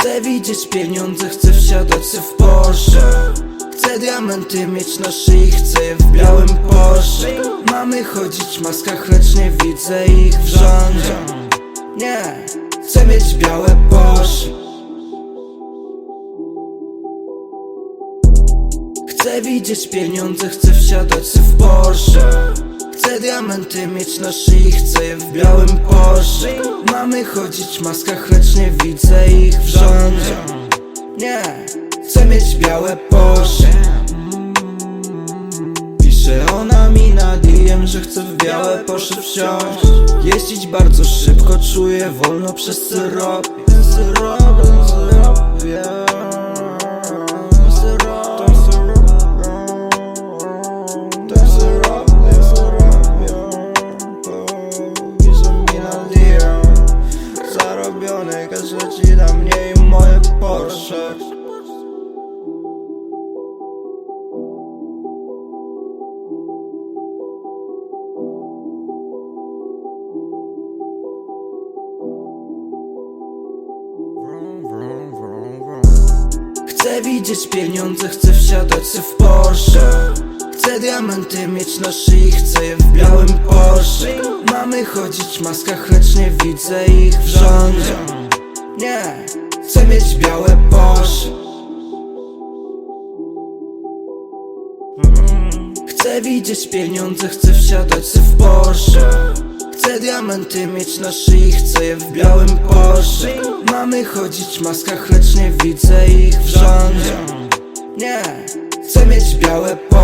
Chcę widzieć pieniądze, chcę wsiadać se w Porsche. Chcę diamenty mieć na szyi, chcę je w białym Porsche. Mamy chodzić w maskach, lecz nie widzę ich w rządzie Nie, chcę mieć białe Porsche. Chcę widzieć pieniądze, chcę wsiadać se w Porsche diamenty mieć na szyi, chcę je w białym Porsche Mamy chodzić w maskach, lecz nie widzę ich w rządzie. Nie, chcę mieć białe Porsche Pisze ona mi na DM, że chce w białe Porsche wsiąść. Jeździć bardzo szybko, czuję wolno przez co robię Co robię, Gazeci na mnie i moje Porsche. Chcę widzieć pieniądze, chcę wsiadać se w Porsche. Chcę diamenty mieć na szyi, chcę je w białym Porsche. Mamy chodzić w maskach, lecz nie widzę ich w rządzie Nie, chcę mieć białe Porsche Chcę widzieć pieniądze, chcę wsiadać se w Porsche. Chcę diamenty mieć na szyi, chcę je w białym Porsche. Mamy chodzić w maskach, lecz nie widzę ich w rządzie Nie, chcę mieć białe Porsche